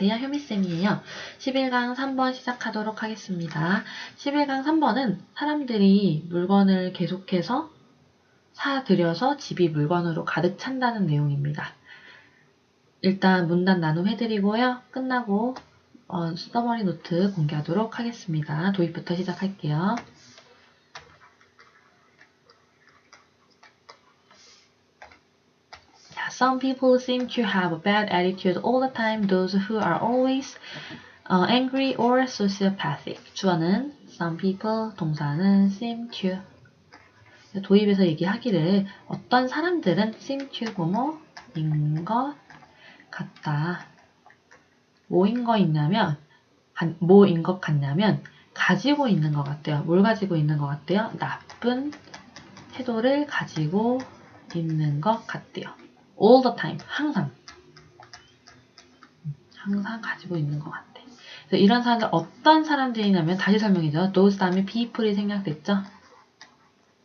안녕하세요. 효미쌤이에요. 11강 3번 시작하도록 하겠습니다. 11강 3번은 사람들이 물건을 계속해서 사들여서 집이 물건으로 가득 찬다는 내용입니다. 일단 문단 나눔 해드리고요. 끝나고 어, 서머리 노트 공개하도록 하겠습니다. 도입부터 시작할게요. Some people seem to have a bad attitude all the time. Those who are always uh, angry or sociopathic. 주어는 some people, 동사는 seem to. 도입에서 얘기하기를 어떤 사람들은 seem to 뭐뭐인 것 같다. 뭐인 거 있냐면 뭐인 것 같냐면 가지고 있는 것 같대요. 뭘 가지고 있는 것 같대요? 나쁜 태도를 가지고 있는 것 같대요. All the time, 항상. 항상 가지고 있는 것 같아. 그래서 이런 사람들 어떤 사람들이냐면 다시 설명이죠. those 다음에 people이 생략됐죠.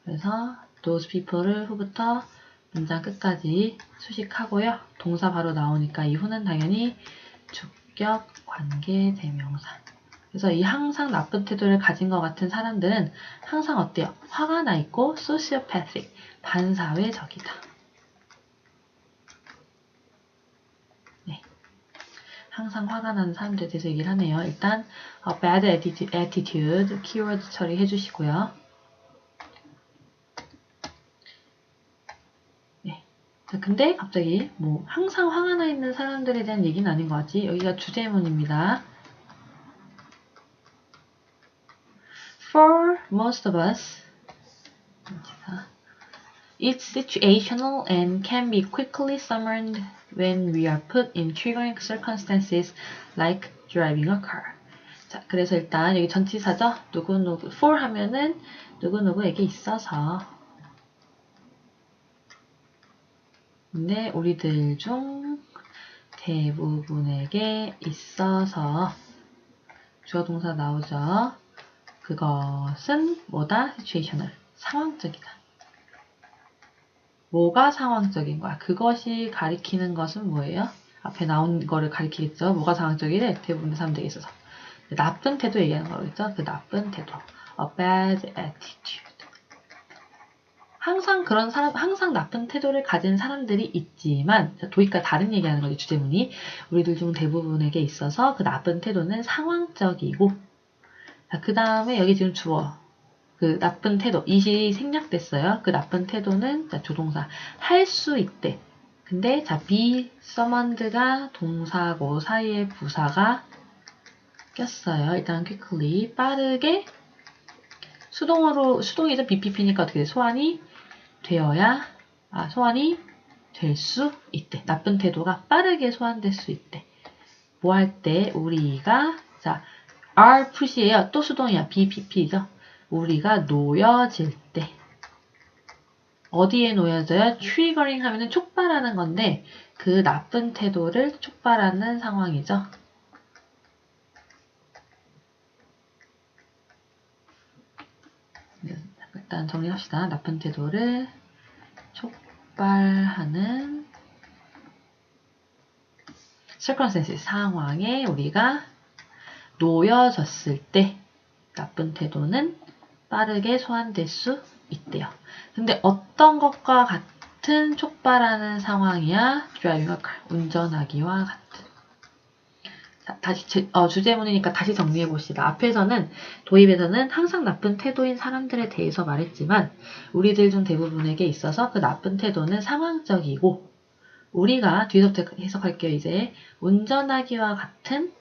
그래서 those people를 후부터 문장 끝까지 수식하고요. 동사 바로 나오니까 이후는 당연히 주격 관계 대명사. 그래서 이 항상 나쁜 태도를 가진 것 같은 사람들은 항상 어때요? 화가 나 있고 sociopathic, 반사회적이다. 항상 화가 나는 사람들에 대해서 얘기를 하네요. 일단 어, bad attitude 키워드 처리해 주시고요. 네. 자, 근데 갑자기 뭐 항상 화가 나 있는 사람들에 대한 얘기는 아닌 것 같지? 여기가 주제문입니다. For most of us, it's situational and can be quickly summoned when we are put in triggering circumstances like driving a car. 자, 그래서 일단 여기 전치사죠? 누구누구, for 하면은 누구누구에게 있어서. 근데 우리들 중 대부분에게 있어서 주어 동사 나오죠? 그것은 뭐다? situational. 상황적이다. 뭐가 상황적인 거야? 그것이 가리키는 것은 뭐예요? 앞에 나온 거를 가리키겠죠? 뭐가 상황적이래? 대부분의 사람들에 있어서. 나쁜 태도 얘기하는 거겠죠? 그 나쁜 태도. A bad attitude. 항상 그런 사람, 항상 나쁜 태도를 가진 사람들이 있지만, 도입과 다른 얘기하는 거죠, 주제문이. 우리들 중 대부분에게 있어서 그 나쁜 태도는 상황적이고, 그 다음에 여기 지금 주어. 그 나쁜 태도, 이시 생략됐어요. 그 나쁜 태도는 자, 조동사 할 수 있대. 근데 자 be summoned가 동사고 사이에 부사가 꼈어요. 일단 quickly 빠르게 수동으로 수동이죠. BPP니까 어떻게 돼? 소환이 되어야 아 소환이 될 수 있대. 나쁜 태도가 빠르게 소환될 수 있대. 뭐 할 때 우리가 자 are 푸시예요. 또 수동이야. BPP죠. 우리가 놓여질 때 어디에 놓여져요? 트리거링 하면은 촉발하는 건데 그 나쁜 태도를 촉발하는 상황이죠. 일단 정리합시다. 나쁜 태도를 촉발하는 circumstances 상황에 우리가 놓여졌을 때 나쁜 태도는 빠르게 소환될 수 있대요. 근데 어떤 것과 같은 촉발하는 상황이야? car. 운전하기와 같은. 자, 다시 제, 어, 주제문이니까 다시 정리해 봅시다. 앞에서는 도입에서는 항상 나쁜 태도인 사람들에 대해서 말했지만 우리들 중 대부분에게 있어서 그 나쁜 태도는 상황적이고 우리가 뒤에서부터 해석할게요. 이제 운전하기와 같은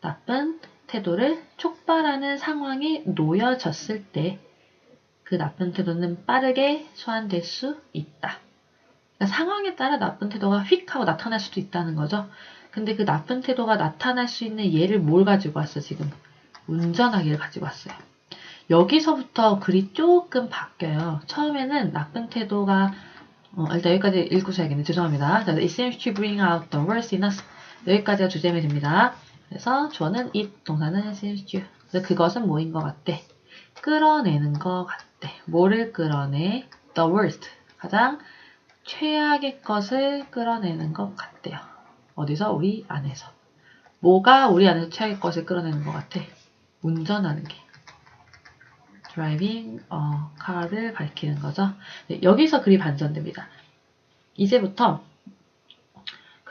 나쁜 태도를 촉발하는 상황에 놓여졌을 때 그 나쁜 태도는 빠르게 소환될 수 있다. 그러니까 상황에 따라 나쁜 태도가 휙 하고 나타날 수도 있다는 거죠. 근데 그 나쁜 태도가 나타날 수 있는 예를 뭘 가지고 왔어, 지금? 운전하기를 가지고 왔어요. 여기서부터 글이 조금 바뀌어요. 처음에는 나쁜 태도가 어, 일단 여기까지 읽고셔야겠네. 죄송합니다. 자, it seems to bring out the worst in us. 여기까지가 주제문입니다. 그래서 주어는 it, 동사는 to. 그래서 그것은 뭐인 것 같대? 끌어내는 것 같대. 뭐를 끌어내? The worst. 가장 최악의 것을 끌어내는 것 같대요. 어디서? 우리 안에서. 뭐가 우리 안에서 최악의 것을 끌어내는 것 같아? 운전하는 게. driving 어, car를 가리키는 거죠. 네, 여기서 글이 반전됩니다. 이제부터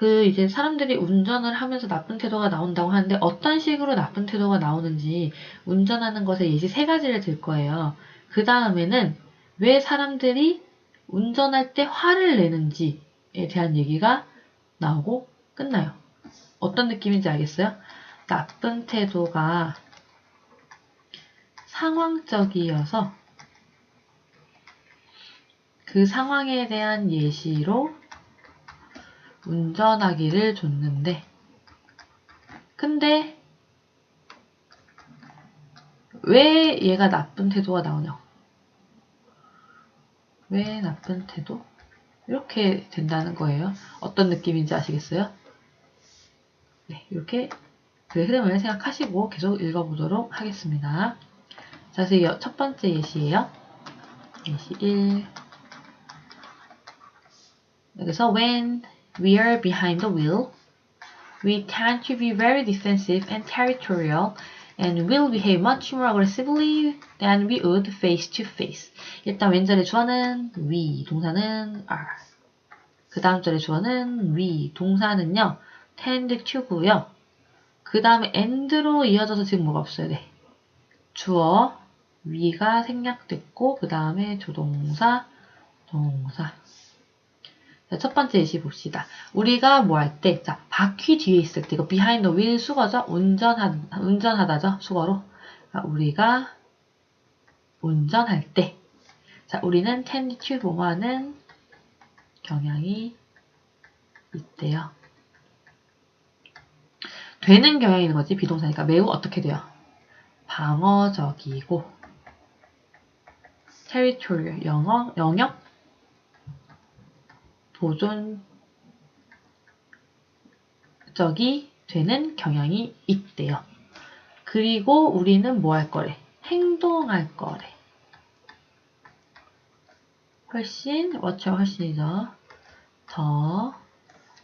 그 이제 사람들이 운전을 하면서 나쁜 태도가 나온다고 하는데 어떤 식으로 나쁜 태도가 나오는지 운전하는 것에 예시 세 가지를 들 거예요. 그 다음에는 왜 사람들이 운전할 때 화를 내는지에 대한 얘기가 나오고 끝나요. 어떤 느낌인지 알겠어요? 나쁜 태도가 상황적이어서 그 상황에 대한 예시로 운전하기를 줬는데 근데 왜 얘가 나쁜 태도가 나오냐고 왜 나쁜 태도? 이렇게 된다는 거예요. 어떤 느낌인지 아시겠어요? 네, 이렇게 그 흐름을 생각하시고 계속 읽어보도록 하겠습니다. 자, 그래서 첫 번째 예시예요. 예시 1. 여기서 when we are behind the wheel, we tend to be very defensive and territorial and will behave much more aggressively than we would face to face. 일단 왼절의 주어는 we, 동사는 are. 그 다음 절의 주어는 we, 동사는요, tend to고요. 그 다음에 and로 이어져서 지금 뭐가 없어야 돼? 주어, we가 생략됐고, 그 다음에 조동사, 동사. 자, 첫 번째 예시 봅시다. 우리가 뭐 할 때, 자, 바퀴 뒤에 있을 때, 이거 behind the wheel 수거죠? 운전하, 운전하다죠? 수거로. 자, 우리가 운전할 때, 자, 우리는 tend to 뭐하는 경향이 있대요. 되는 경향이 있는 거지, 비동사니까. 매우 어떻게 돼요? 방어적이고, territorial, 영어, 영역, 보존적이 되는 경향이 있대요. 그리고 우리는 뭐 할 거래? 행동할 거래. 훨씬, what죠? 훨씬이죠. 더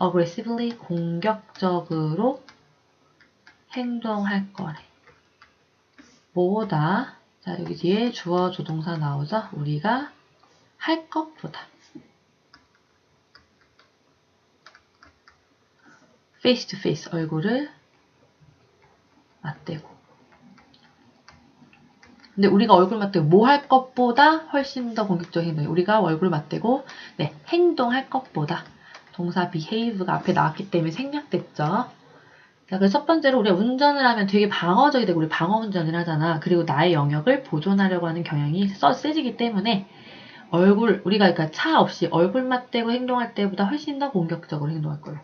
aggressively 공격적으로 행동할 거래. 뭐보다 자 여기 뒤에 주어 조동사 나오죠? 우리가 할 것보다 face to face 얼굴을 맞대고 근데 우리가 얼굴 맞대고 뭐 할 것보다 훨씬 더 공격적인 행동이 우리가 얼굴 맞대고 네 행동할 것보다 동사 behave가 앞에 나왔기 때문에 생략됐죠. 자, 그첫 번째로 우리가 운전을 하면 되게 방어적이 되고 우리 방어 운전을 하잖아. 그리고 나의 영역을 보존하려고 하는 경향이 써 세지기 때문에 얼굴 우리가 그러니까 차 없이 얼굴 맞대고 행동할 때보다 훨씬 더 공격적으로 행동할 거예요.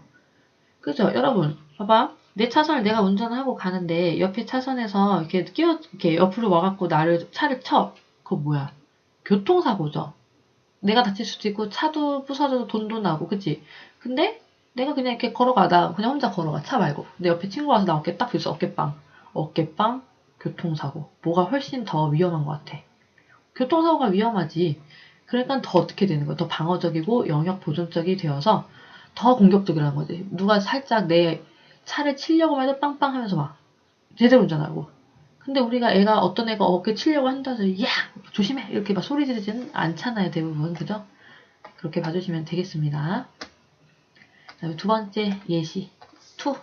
그죠? 여러분, 봐봐. 내 차선을 내가 운전하고 가는데 옆에 차선에서 이렇게 끼어 이렇게 옆으로 와갖고 나를 차를 쳐. 그거 뭐야? 교통사고죠. 내가 다칠 수도 있고 차도 부서져도 돈도 나고, 그치? 근데 내가 그냥 이렇게 걸어가다 그냥 혼자 걸어가 차 말고 내 옆에 친구 와서 나 어깨 딱 들서 어깨빵 어깨빵 교통사고 뭐가 훨씬 더 위험한 것 같아 교통사고가 위험하지 그러니까 더 어떻게 되는 거야 더 방어적이고 영역 보존적이 되어서 더 공격적이라는 거지. 누가 살짝 내 차를 치려고 해도 빵빵 하면서 막 제대로 운전 하고. 근데 우리가 애가 어떤 애가 어깨 치려고 한다서 야! 조심해! 이렇게 막 소리 지르지는 않잖아요 대부분. 그죠? 그렇게 봐주시면 되겠습니다. 다음에 두 번째 예시. 2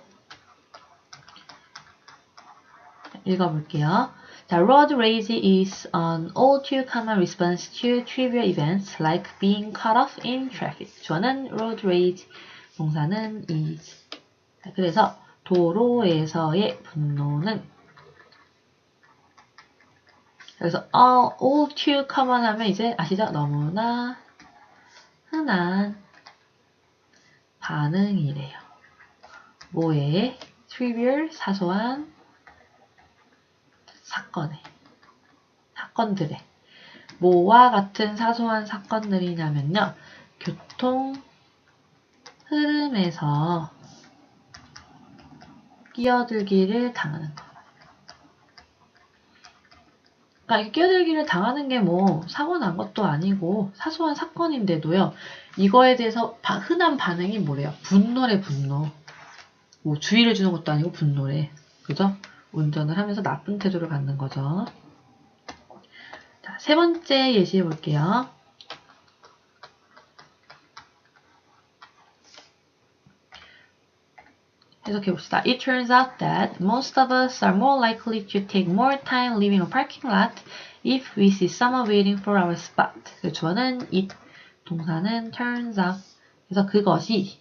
읽어볼게요. 자, road rage is an all too common response to trivial events like being cut off in traffic. 주어는 road rage, 동사는 is. 자, 그래서 도로에서의 분노는 그래서 all, all too common 하면 이제 아시죠? 너무나 흔한 반응이래요. 뭐에? trivial, 사소한 사건에. 사건들에. 뭐와 같은 사소한 사건들이냐면요. 교통 흐름에서 끼어들기를 당하는 거. 그러니까 끼어들기를 당하는 게 뭐 사고 난 것도 아니고 사소한 사건인데도요. 이거에 대해서 바, 흔한 반응이 뭐래요? 분노래 분노. 뭐 주의를 주는 것도 아니고 분노래. 그죠? 운전을 하면서 나쁜 태도를 갖는 거죠. 자, 세 번째 예시해 볼게요. 해석해 봅시다. It turns out that most of us are more likely to take more time leaving a parking lot if we see someone waiting for our spot. 그 주어는 it, 동사는 turns out. 그래서 그것이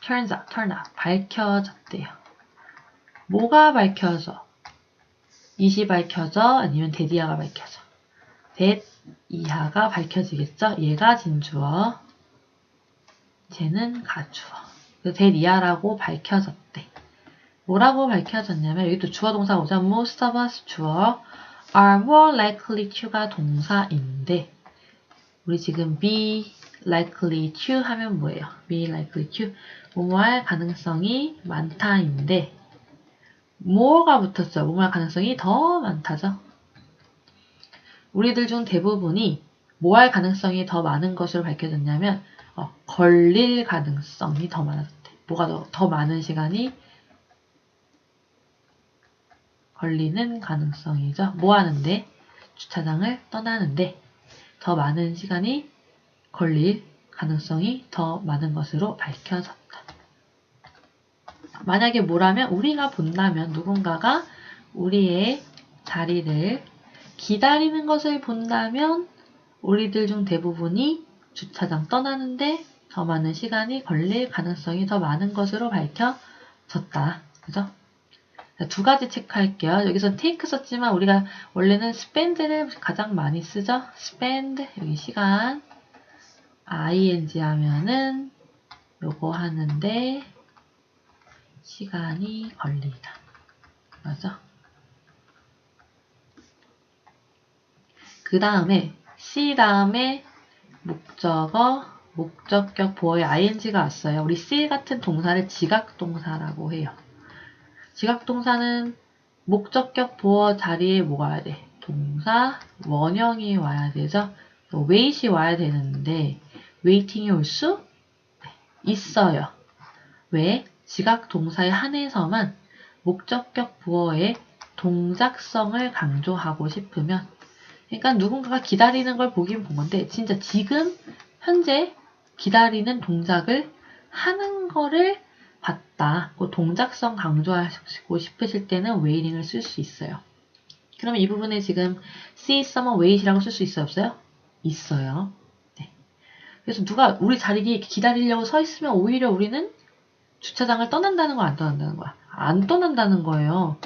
turns out, turn out, 밝혀졌대요. 뭐가 밝혀져? It이 밝혀져? 아니면 데디아가 밝혀져? that 이하가 밝혀지겠죠? 얘가 진주어, 쟤는 가주어. that 이하라고 밝혀졌대. 뭐라고 밝혀졌냐면 여기 또 주어 동사 오죠. most of us 주어 are more likely to가 동사인데 우리 지금 be likely to 하면 뭐예요? be likely to 뭐뭐할 가능성이 많다인데 more가 붙었죠. 뭐뭐할 가능성이 더 많다죠. 우리들 중 대부분이 뭐 할 가능성이 더 많은 것으로 밝혀졌냐면 어, 걸릴 가능성이 더 많았대. 뭐가 더, 더 많은 시간이 걸리는 가능성이죠. 뭐 하는데? 주차장을 떠나는데 더 많은 시간이 걸릴 가능성이 더 많은 것으로 밝혀졌다. 만약에 뭐라면 우리가 본다면 누군가가 우리의 자리를 기다리는 것을 본다면 우리들 중 대부분이 주차장 떠나는데 더 많은 시간이 걸릴 가능성이 더 많은 것으로 밝혀졌다. 그죠? 두 가지 체크할게요. 여기서 take 썼지만 우리가 원래는 spend를 가장 많이 쓰죠. spend 여기 시간 ing 하면은 요거 하는데 시간이 걸리다. 맞아? 그 다음에 C 다음에 목적어, 목적격 보어에 ing가 왔어요. 우리 C 같은 동사를 지각동사라고 해요. 지각동사는 목적격 보어 자리에 뭐가 와야 돼? 동사, 원형이 와야 되죠. wait이 와야 되는데 waiting이 올 수 있어요. 왜? 지각 동사에 한해서만 목적격 부어의 동작성을 강조하고 싶으면 그러니까 누군가가 기다리는 걸 보긴 본 건데 진짜 지금 현재 기다리는 동작을 하는 거를 봤다. 그 동작성 강조하고 싶으실 때는 waiting을 쓸 수 있어요. 그러면 이 부분에 지금 see someone wait이라고 쓸 수 있어요? 없어요? 있어요. 네. 그래서 누가 우리 자리에 기다리려고 서 있으면 오히려 우리는 주차장을 떠난다는 거안 떠난다는 거야? 안 떠난다는 거예요.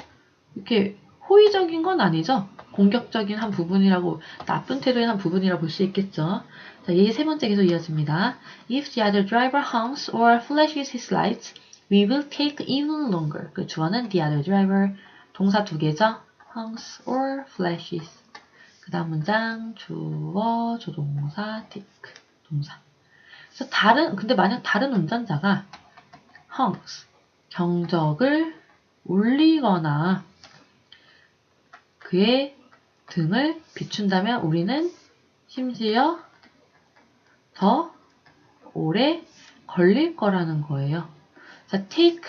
이렇게 호의적인 건 아니죠. 공격적인 한 부분이라고 나쁜 태도의 한 부분이라고 볼수 있겠죠. 자, 예시 세 번째 계속 이어집니다. If the other driver honks or flashes his lights, we will take even longer. 그 주어는 the other driver 동사 두 개죠. honks or flashes. 그 다음 문장 주어 조동사 take 동사. 그래서 다른 근데 만약 다른 운전자가 honks 경적을 울리거나 그의 등을 비춘다면 우리는 심지어 더 오래 걸릴 거라는 거예요. 자, take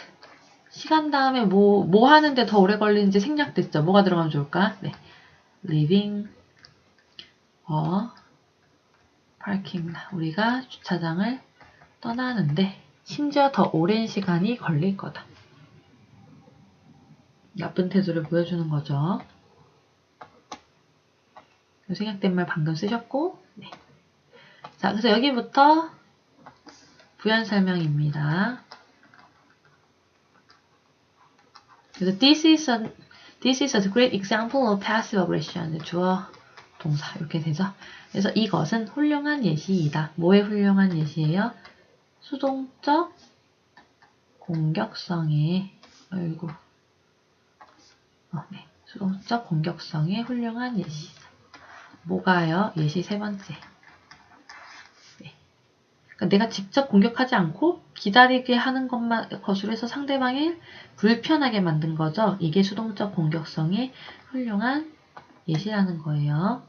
시간 다음에 뭐, 뭐 하는데 더 오래 걸리는지 생략됐죠. 뭐가 들어가면 좋을까? 네. leaving a parking 우리가 주차장을 떠나는데 심지어 더 오랜 시간이 걸릴 거다. 나쁜 태도를 보여주는 거죠. 생략된 말 방금 쓰셨고, 네. 자, 그래서 여기부터 부연 설명입니다. 그래서 this is a this is a great example of passive aggression. 주어 동사 이렇게 되죠. 그래서 이것은 훌륭한 예시이다. 뭐의 훌륭한 예시예요? 수동적 공격성의 아이고 어, 네. 수동적 공격성의 훌륭한 예시다. 뭐가요? 예시 세 번째. 네. 그러니까 내가 직접 공격하지 않고 기다리게 하는 것만 것으로 해서 상대방을 불편하게 만든 거죠. 이게 수동적 공격성의 훌륭한 예시라는 거예요.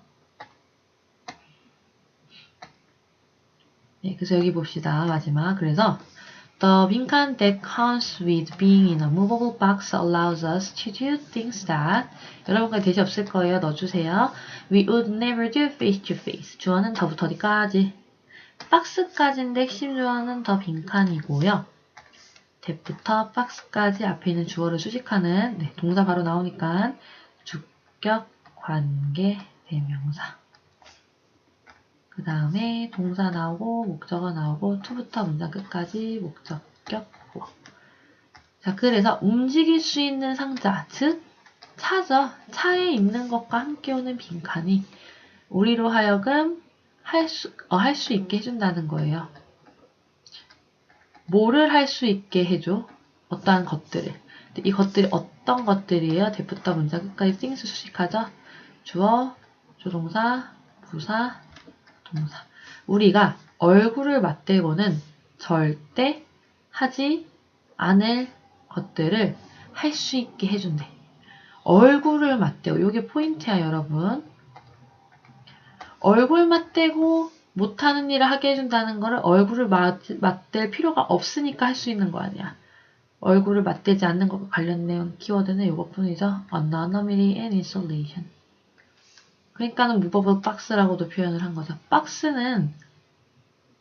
네, 그래서 여기 봅시다. 마지막. 그래서 The 빈칸 that comes with being in a movable box allows us to do things that 여러분과 대시 없을 거예요. 넣어주세요. We would never do face to face. 주어는 더부터 어디까지? 박스까지인데 핵심 주어는 더 빈칸이고요. that부터 박스까지 앞에 있는 주어를 수식하는 네, 동사 바로 나오니까 주격 관계 대명사. 그 다음에 동사 나오고 목적어 나오고 to부터 문장 끝까지 목적격 보어. 자, 그래서 움직일 수 있는 상자, 즉 차죠. 차에 있는 것과 함께 오는 빈칸이 우리로 하여금 할 수, 어, 할 수 있게 해준다는 거예요. 뭐를 할 수 있게 해줘? 어떠한 것들을. 이 것들이 어떤 것들이에요? 대부터 문장 끝까지 띵스 수식하죠? 주어, 조동사, 부사, 동사. 우리가 얼굴을 맞대고는 절대 하지 않을 것들을 할 수 있게 해준대. 얼굴을 맞대고, 요게 포인트야, 여러분. 얼굴 맞대고 못하는 일을 하게 해준다는 거를 얼굴을 맞, 맞댈 필요가 없으니까 할 수 있는 거 아니야. 얼굴을 맞대지 않는 것과 관련된 키워드는 이것뿐이죠. Anonymity and Isolation. 그러니까는 무버블 박스라고도 표현을 한 거죠. 박스는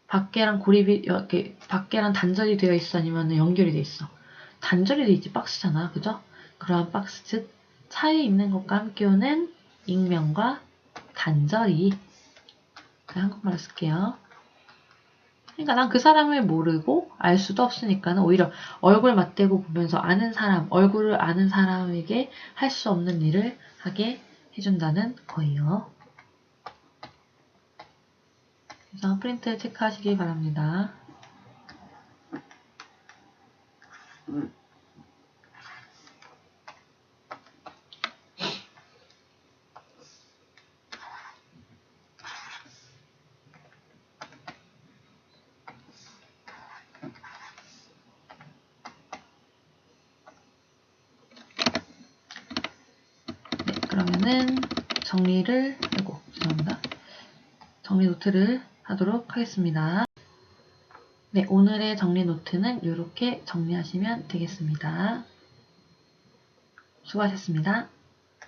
밖에랑 고립이 이렇게 밖에랑 단절이 되어 있어 아니면 연결이 돼 있어. 단절이 돼 있지 박스잖아, 그죠? 그러한 박스 즉 차에 있는 것과 함께 오는 익명과 단절이 한국말로 쓸게요. 그러니까 난 그 사람을 모르고 알 수도 없으니까는 오히려 얼굴 맞대고 보면서 아는 사람, 얼굴을 아는 사람에게 할 수 없는 일을 하게 해준다는 거예요. 그래서 프린트 체크하시기 바랍니다. 네, 그러면은 정리를 아이고 죄송합니다. 정리 노트를 하도록 하겠습니다. 네, 오늘의 정리 노트는 이렇게 정리하시면 되겠습니다. 수고하셨습니다.